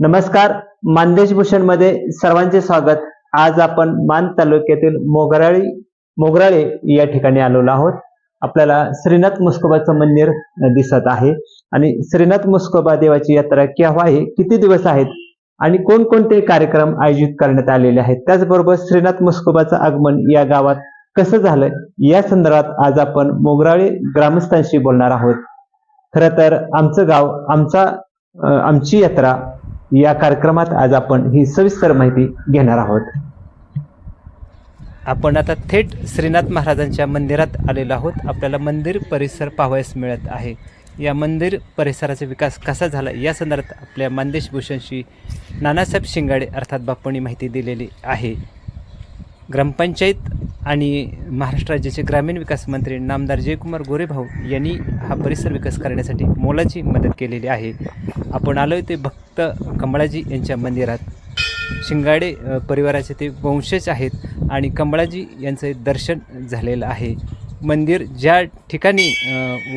नमस्कार मानदेश भूषणमध्ये सर्वांचे स्वागत. आज आपण मान तालुक्यातील मोगराळी मोगराळे या ठिकाणी आलेलो आहोत. आपल्याला श्रीनाथ मुस्कोबाचं मंदिर दिसत आहे. आणि श्रीनाथ मुस्कोबा देवाची यात्रा केव्हा आहे किती दिवस आहेत आणि कोणकोणते कार्यक्रम आयोजित करण्यात आलेले आहेत त्याचबरोबर श्रीनाथ मुस्कोबाचं आगमन या गावात कसं झालं या संदर्भात आज आपण मोगराळे ग्रामस्थांशी बोलणार आहोत. खरं तर आमचं गाव आमचा आमची यात्रा या कार्यक्रमात आज आपण ही सविस्तर माहिती घेणार आहोत. आपण आता थेट श्रीनाथ महाराजांच्या मंदिरात आलेलो आहोत. आपल्याला मंदिर परिसर पाहावयास मिळत आहे. या मंदिर परिसराचा विकास कसा झाला या संदर्भात आपल्या मानदेश भूषणशी नानासाहेब शिंगाडे अर्थात बाप्पांनी माहिती दिलेली आहे. ग्रामपंचायत आणि महाराष्ट्र राज्याचे ग्रामीण विकास मंत्री नामदार जयकुमार गोरेभाऊ यांनी हा परिसर विकास करण्यासाठी मोलाची मदत केलेली आहे. आपण आलो ते भक्त कमळाजी यांच्या मंदिरात. शिंगाडे परिवाराचे ते वंशज आहेत आणि कमळाजी यांचं दर्शन झालेलं आहे. मंदिर ज्या ठिकाणी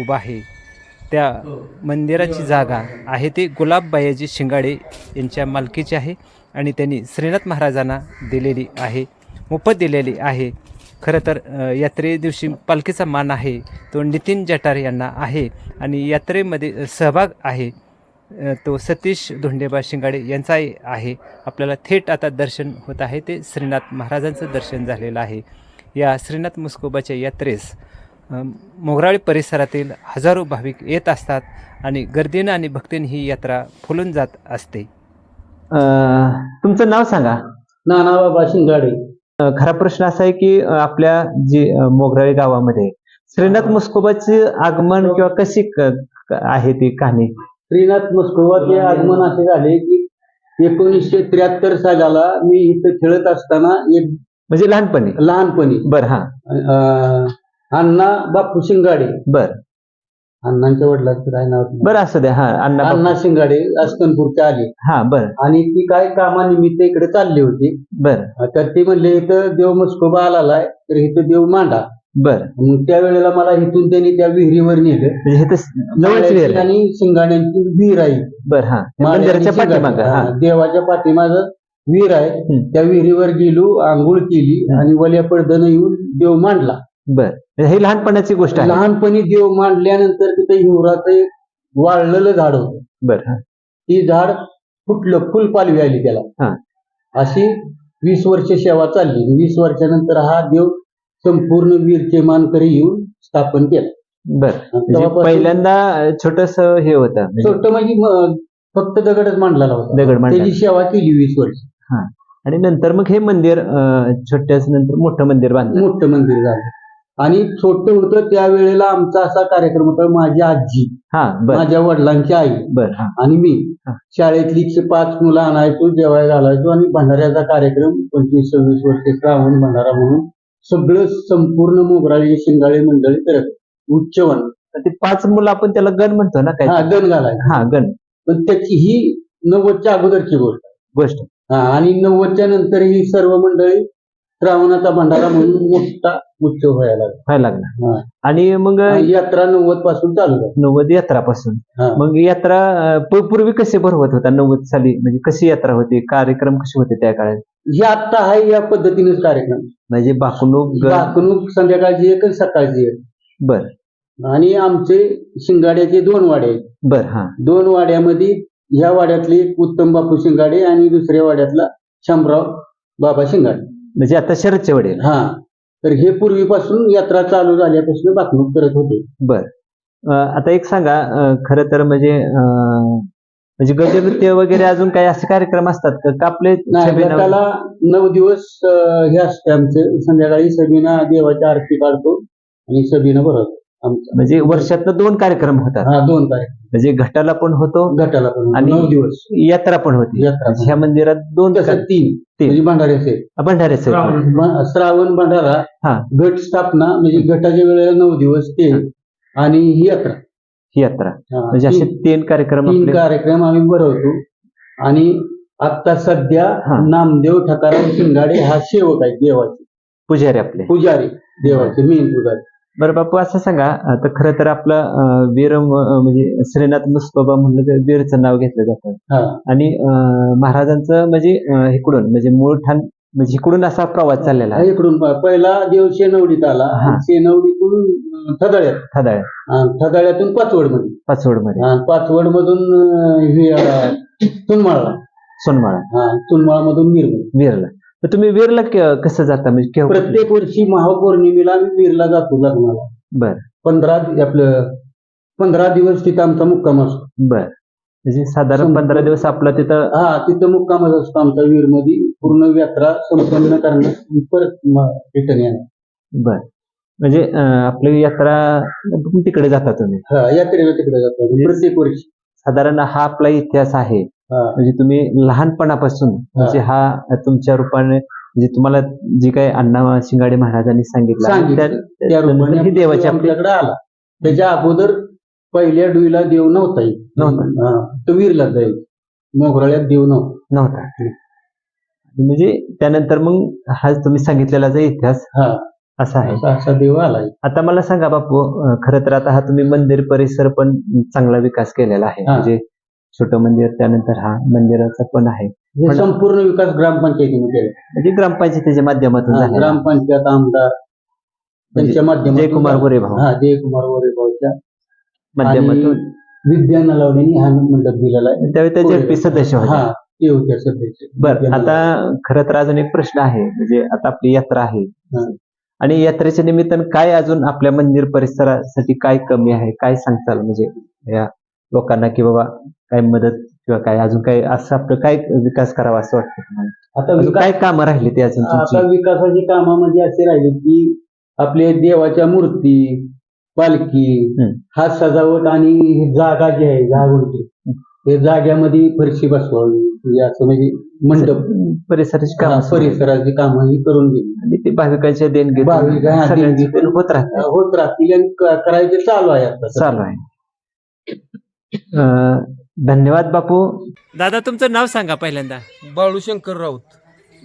उभं आहे त्या मंदिराची जागा आहे ते गुलाबबायाजी शिंगाडे यांच्या मालकीची आहे आणि त्यांनी श्रीनाथ महाराजांना दिलेली आहे मोफत दिलेली आहे. खरं तर यात्रे दिवशी पालखीचा मान आहे. तो नितीन जटार यांना आहे आणि यात्रेमध्ये सहभाग आहे. तो सतीश धोंडेबा शिंगाडे यांचाही आहे. आपल्याला थेट आता दर्शन होत आहे. ते श्रीनाथ महाराजांचं दर्शन झालेलं आहे. या श्रीनाथ मुस्कोबाच्या यात्रेस मोगराळी परिसरातील हजारो भाविक येत असतात आणि गर्दीनं आणि भक्तीनं ही यात्रा फुलून जात असते. अ, तुमचं नाव सांगा. नानाबाबा शिंगाडे. खरा प्रश्न असा आहे की आपल्या जी मोगराळे गावामध्ये श्रीनाथ मुस्कोबाचे आगमन किंवा कशी आहे ती कहाणी? श्रीनाथ मस्कोबाचे आगमन असे झाले की एकोणीसशे त्र्याहत्तर सालाला मी इथं खेळत असताना एक म्हणजे लहानपणी? लहानपणी. बर हा. अण्णा बापू शिंगाडे. बर. अण्णांच्या वडिलांचं काय नाव होतं? बर असू द्या हा अण्णा अण्णा शिंगाडे अस्कनपूरचे आले. हा बर. आणि ती काय कामानिमित्त इकडे चालली होती. बर. तर ते म्हणले इथं देव मस्कोबा आलेला आहे तर इथं देव मांडा. बर. मग त्यावेळेला मला इथून त्यांनी त्या विहिरीवर नेलं. म्हणजे हे तर जवळच विहीर आहे. आणि शिंगाड्यांची विहीर आहे. बर हा. मंदिराच्या पाठीमाग हा. हा, देवाच्या पाठीमाग विहीर आहे. हम्म. त्या विहिरीवर गेलो आंघोळ केली. आणि वल्या पडदनं येऊन देव मांडला. बर. म्हणजे ही लहानपणाची गोष्ट आहे. लहानपणी देव मांडल्यानंतर तिथे हिवराचं एक वाळलेलं झाड होतं. बर ती झाड फुटलं फुल पालवी आली त्याला. हा. अशी वीस वर्ष सेवा चालली. वीस वर्षानंतर हा देव संपूर्ण वीरचे मानकरी येऊन स्थापन केलं. बर. म्हणजे पहिल्यांदा छोटस हे होतं. म्हणजे छोटं म्हणजे म- फक्त दगडच मांडलेला होता दगड मांडला. त्याची सेवा केली वीस वर्ष. आणि नंतर मग हे मंदिर छोट्याच नंतर मोठं मंदिर बांधलं. मोठं मंदिर झालं. आणि छोटं होतं त्यावेळेला आमचा असा कार्यक्रम होता माझी आजी हा बर. माझ्या वडिलांची आई बर हा. आणि मी. हा. शाळेतली एकशे पाच मुलं आणायचो जेवाय घालायचो आणि भंडाऱ्याचा कार्यक्रम पंचवीस सव्वीस वर्ष श्रावण भंडारा म्हणून सगळं संपूर्ण मोगराळी शिंगाळे मंडळी करत उच्चवन ते पाच मुलं आपण त्याला गण म्हणतो ना हा काय गण घालायचं. हा गण. पण त्याची ही नव्वदच्या अगोदरची गोष्ट. गोष्ट. हा आणि नव्वदच्या नंतर ही सर्व मंडळी श्रावणाचा भंडारा म्हणून मोठा उत्सव व्हायला लागला. व्हायला लागला. हा. आणि मग यात्रा नव्वदपासून चालू झाली. नव्वद यात्रापासून. हा. मग यात्रा अं, पू- पूर्वी कसे भरवत होता? नव्वद साली म्हणजे कशी यात्रा होती? कार्यक्रम कसे होते त्या काळात? हे आता आहे या पद्धतीनेच कार्यक्रम. म्हणजे बाकणूक गण संध्याकाळची एक आणि सकाळची एक. बर. आणि आमचे शिंगाड्याचे दोन वाडे आहेत. बर हा. दोन वाड्यामध्ये ह्या वाड्यातले एक उत्तम बापू शिंगाडे आणि दुसऱ्या वाड्यातला शामराव बाबा शिंगाडे. म्हणजे आता शरदचे वडील हा. तर हे पूर्वीपासून यात्रा चालू झाल्यापासून बाकणूक करत होते. बर. अं, आता एक सांगा अं, खरं तर म्हणजे अं, म्हणजे गजनृत्य वगैरे अजून काही असे कार्यक्रम असतात का? का आपले नाही छबिना- गटाला नऊ दिवस अं, हे असते आमचे. संध्याकाळी सबिना देवाची आरती काढतो आणि सबिना भरवतो. आमचा म्हणजे वर्षातनं दोन कार्यक्रम होतात. हा दोन तारीख. म्हणजे घटाला पण होतो गटाला पण आणि नऊ दिवस. यात्रा पण होती. यात्रा पण. ह्या मंदिरात दोन तसं तीन. तीन. म्हणजे भंडाऱ्याचे भंडाऱ्याचे म- श्रावण भंडारा हा. घट स्थापना म्हणजे घटाच्या वेळेला नऊ दिवस ते आणि ही यात्रा. ही यात्रा. हा, म्हणजे असे तीन. तीन कार्यक्रम तीन आपले. कार्यक्रम आम्ही भरवतो. आणि आता सध्या हा. नामदेव ठकाराम शिंगाडे हा सेवक आहे देवाचे. पुजारी आपले. पुजारी देवाचे मेन पुजारी. बरं बापू असं सांगा आता खरं तर आपलं वीर म्हणजे श्रीनाथ मुस्कोबा म्हणलं तर वीरचं नाव घेतलं जातं. आणि महाराजांचं म्हणजे इकडून म्हणजे मूळ ठाण म्हणजे इकडून असा प्रवास चाललेला आहे. इकडून प- पहिला देव शेनवडीत आला. हा. शेनवडीकडून थदाळ्यात. थदाळ आणि थदाळ्यातून पाचवडमध्ये पाचवडमध्ये पाचवड मधून हे तुनमाळला. सोनमाळा. तुनमाळा मधून निर्मल वीरला तर तुम्ही वीरला के- कसं जाता? म्हणजे केव्हा? प्रत्येक वर्षी महापौर्णिमेला आम्ही वीरला जातो लग्नाला. बर. पंधरा दि- आपलं पंधरा दिवस तिथं आमचा मुक्काम असतो. बर. म्हणजे साधारण संपूर्ण- पंधरा दिवस आपला तिथं हा तिथं मुक्कामच असतो आमचा वीरमध्ये पूर्ण यात्रा संपन्न करण्यास परत रिटर्न येणार. बर. म्हणजे अं, आपली यात्रा तिकडे जाता तुम्ही? हा यात्रेला तिकडे जातो आम्ही प्रत्येक वर्षी. साधारण हा आपला इतिहास आहे. म्हणजे तुम्ही लहानपणापासून म्हणजे हा तुमच्या रूपाने म्हणजे तुम्हाला जी काही अण्णा शिंगाडे महाराजांनी सांगितलं आणि सांगितलं. त्या- त्या रूपाने त्यानंतर ही देवाची आपली आपल्याकडे आला. त्याच्या अगोदर पहिल्या डुईला देव नव्हता. नव्हता. तो वीरला जाईल मोगराळ्यात देव नव्हता. नव्हता. म्हणजे त्यानंतर मग हा तुम्ही सांगितलेला इतिहास हा. असा आहे. असा देव आला आता मला सांगा बापू खरं तर आता हा तुम्ही मंदिर परिसर पण चांगला विकास केलेला आहे. म्हणजे छोटं मंदिर त्यानंतर हा मंदिराचा पण आहे. हे पण- संपूर्ण विकास ग्रामपंचायतीने केला म्हणजे ग्रामपंचायतीच्या माध्यमातून हा, झालेला आहे. ग्रामपंचायत आमदार त्यांच्या माध्यमातून जयकुमार गोरे भाऊ हा जयकुमार गोरे भाऊच्या माध्यमातून विद्या नलावडीने हा मंडप दिलेला आहे. त्यावेळी ते जेडपी सदस्य होते. हा ते सदस्य. बर विद्या आता खरं तर अजून एक प्रश्न आहे. म्हणजे आता आपली यात्रा आहे. हा. आणि यात्रेच्या निमित्तानं काय अजून आपल्या मंदिर परिसरासाठी काय कमी आहे? काय सांगताल? म्हणजे या लोकांना की बाबा काय मदत किंवा काय अजून काय असं आपलं काय विकास करावा असं वाटतं तुम्हाला? आता अजून विकास काय कामं राहिली ते अजून आता तुमची? विकासाची कामामध्ये असे राहिले की आपले देवाच्या मूर्ती पालखी हम्म. हा सजावट आणि ही जागा जी आहे जागोटी हे जाग्यामध्ये फरशी बसवावी म्हणजे असं म्हणजे मंडप. परिसराची हा, कामं परिसराची कामं ही करून दिली. आणि ते भाविकांच्या देणगी भाविक, हा, सगळ्यांची होत राहते. होत राहतील आणि क- करायचे चालू आहे आता चालू आहे. अं, धन्यवाद बापू. दादा तुमचं नाव सांगा पहिल्यांदा. बाळू शंकर राऊत.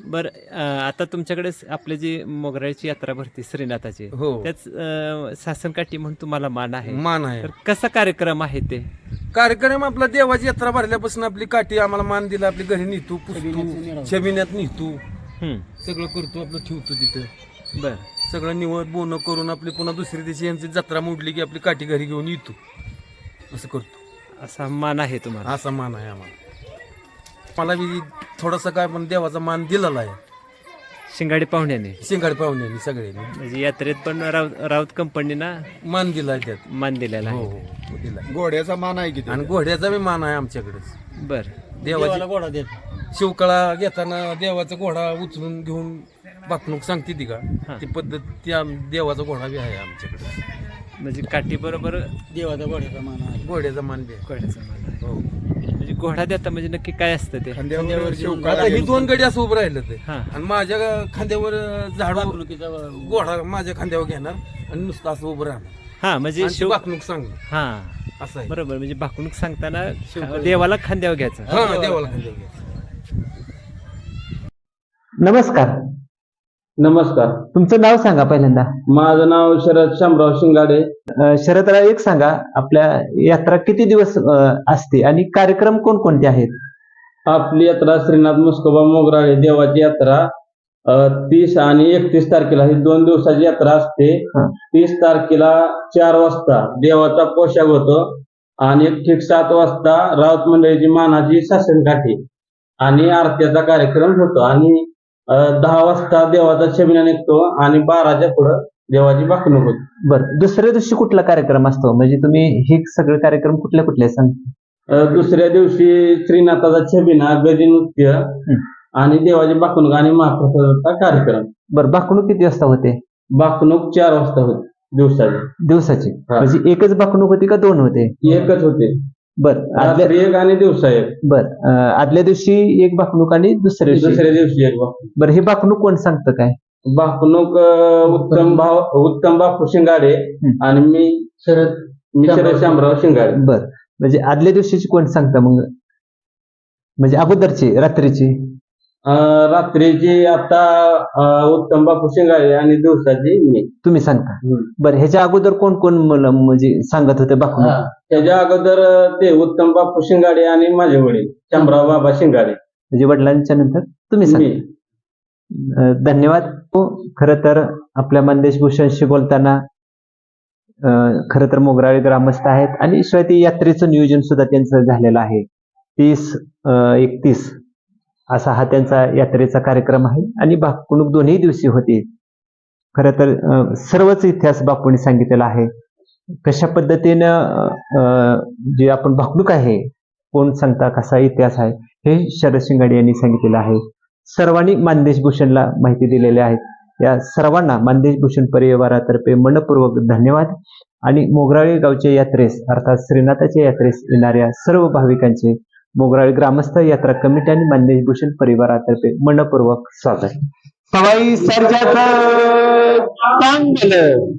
बरं आता तुमच्याकडे स- आपली जी मोगऱ्याची यात्रा भरती श्रीनाथाची हो. त्याच अं, शासनकाठी म्हणून तुम्हाला मान आहे. मान आहे. तर कसा कार्यक्रम आहे ते? कार्यक्रम आपला देवाची यात्रा भरल्यापासून आपली काठी आम्हाला मान दिला आपली घरी निघतो पुसतो निघतो हम्म, सगळं करतो आपलं ठेवतो तिथं. बरं. सगळं निवड बोनं करून आपली पुन्हा दुसऱ्या दिवशी यांची जत्रा मोडली की आपली काठी घरी घेऊन येतो. असं करतो. असा मान आहे तुम्हाला? असा मान आहे आम्हाला. मला बी थोडासा काय पण देवाचा मान दिलेला आहे. शिंगाडी पाहुण्याने? शिंगाड पाहुण्यांनी सगळ्यांनी. म्हणजे यात्रेत पण राऊत राऊत कंपनीना मान दिला आहे त्यात. मान दिलेला हो आहे हो दिला घोड्याचा मान आहे किती? आणि घोड्याचा बी मान आहे आमच्याकडेच बरं. देवाची घोडा देत. शिवकळा घेताना देवाचा घोडा उचलून घेऊन बाकणूक सांगते ती का? हा. ती पद्धत त्या देवाचा घोडा बी आहे आमच्याकडे. म्हणजे काठी बरोबर देवाचा घोड्याचा मान आहे. घोड्याचा मान बी आहे. घोड्याचा मान आहे. हो. म्हणजे घोडा देता म्हणजे नक्की काय असतं ते? खांद्यावर आता ही घेऊन दोन गडी असं उभं राहिलं ते. हा. आणि माझ्या खांद्यावर झाडू घोडा माझ्या खांद्यावर घेणार आणि नुसतं असं उभं राहणार. हा म्हणजे आणि ती शिव बाकणूक सांगणार हा. असं आहे. बरोबर म्हणजे भाकणूक सांगताना देवाला खांद्यावर घ्यायचं. हा देवाला खांद्यावर घ्यायचं. नमस्कार. नमस्कार. तुमचं नाव सांगा पहिल्यांदा. माझं नाव शरद शामराव शिंगाडे. अं, शरदराव एक सांगा आपल्या यात्रा किती दिवस अं, असते आणि कार्यक्रम कोणकोणते आहेत? आपली यात्रा श्रीनाथ मुस्कोबा मोगराळे देवाची यात्रा तीस आणि एकतीस तारखेला ही दोन दिवसाची यात्रा असते. हा. तीस तारखेला चार वाजता देवाचा पोशाख होतो आणि ठीक सात वाजता राऊत मंडळीची मानाची शासनकाठी आणि आरत्याचा कार्यक्रम होतो आणि दहा वाजता देवाचा छबिना निघतो आणि बाराच्या पुढं देवाची बाकणूक होते. बरं. दुसऱ्या दिवशी कुठला कार्यक्रम असतो? म्हणजे तुम्ही हे सगळे कार्यक्रम कुठले कुठले सांग? अ, दुसऱ्या दिवशी श्रीनाथाचा छबिना गजी नृत्य आणि देवाची बाकणूक आणि महाप्रसादाचा कार्यक्रम. बरं बाकणूक किती वाजता होते? बाकणूक चार वाजता होते दिवसाची. दिवसाची. हा. म्हणजे एकच बाकणूक होती का दोन होते? एकच होते. बरं आदल्या रात्री एक आणि दिवसा एक. बर आदल्या दिवशी एक बाकणूक आणि दुसऱ्या दिवशी दुसऱ्या दिवशी एक बाकणूक. बरं हे बाकणूक कोण सांगतं काय? अ, उत्तम भाव उत्तम बापू शिंगाडे हम्म. आणि मी शरद मी शरद शामराव शिंगाडे. बर म्हणजे आदल्या दिवशीची कोण सांगतं मग? म्हणजे अगोदरची रात्रीची? रात्रीची आता उत्तम बापू शिंगाळे आणि दिवसाची मी. तुम्ही सांगता. बरं ह्याच्या अगोदर कोण कोण मुलं म्हणजे सांगत होते बापू? हा. त्याच्या अगोदर ते उत्तम बापू शिंगाडे आणि माझे वडील शंभराव बाबा शिंगाडे. म्हणजे वडिलांच्या नंतर तुम्ही मी. सांगा अं, धन्यवाद. खर तर आपल्या मंदेश भूषणशी बोलताना अं, खरं तर मोगराळे ग्रामस्थ आहेत. आणि शिवाय ते यात्रेचं नियोजन सुद्धा त्यांचं झालेलं आहे. तीस एकतीस. असा हा त्यांचा यात्रेचा कार्यक्रम आहे. आणि बापकुणूक दोन्ही दिवशी होती. खरं तर सर्वच इतिहास बापूंनी सांगितलेला आहे. कशा पद्धतीनं जे आपण भाकणूक आहे कोण सांगता कसा इतिहास आहे हे शरद शिंगाडे यांनी सांगितलेलं आहे. सर्वांनी मानदेश भूषणला माहिती दिलेली आहे. या सर्वांना मानदेश भूषण परिवारातर्फे मनपूर्वक धन्यवाद. आणि मोगराळी गावच्या यात्रेस अर्थात श्रीनाथाच्या यात्रेस येणाऱ्या सर्व भाविकांचे मोगराळी ग्रामस्थ यात्रा कमिटी आणि मानदेश भूषण परिवारातर्फे मनपूर्वक स्वागत. सवाई सर्जाचं चांगलं.